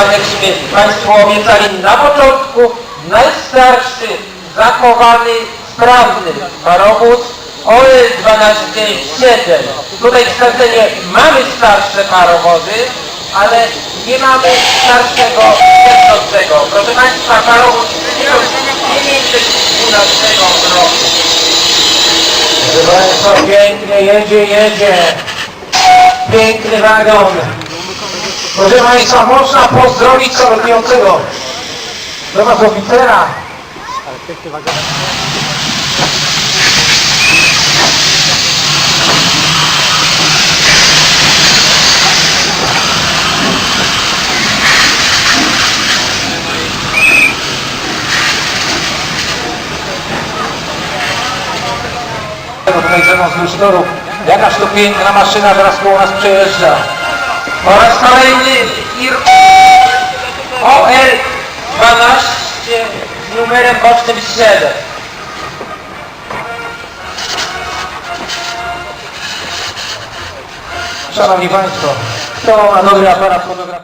jakśmy Państwu obiecali na początku, najstarszy, zachowany, sprawny parowóz OL-1297. Tutaj w Sardenie mamy starsze parowozy, ale nie mamy starszego jadącego. Proszę Państwa, parowóz z 1912 roku. Proszę Państwa, pięknie jedzie, jedzie. Piękny wagon. Proszę Państwa, można pozdrowić samochodniącego. Do Was oficera. Mną z Lusztorów. Jakaż to piękna maszyna teraz koło nas przejeżdża. Po raz kolejny IR OL 12 z numerem bocznym 7. Szanowni Państwo, to ma dobry aparat fotograficzny.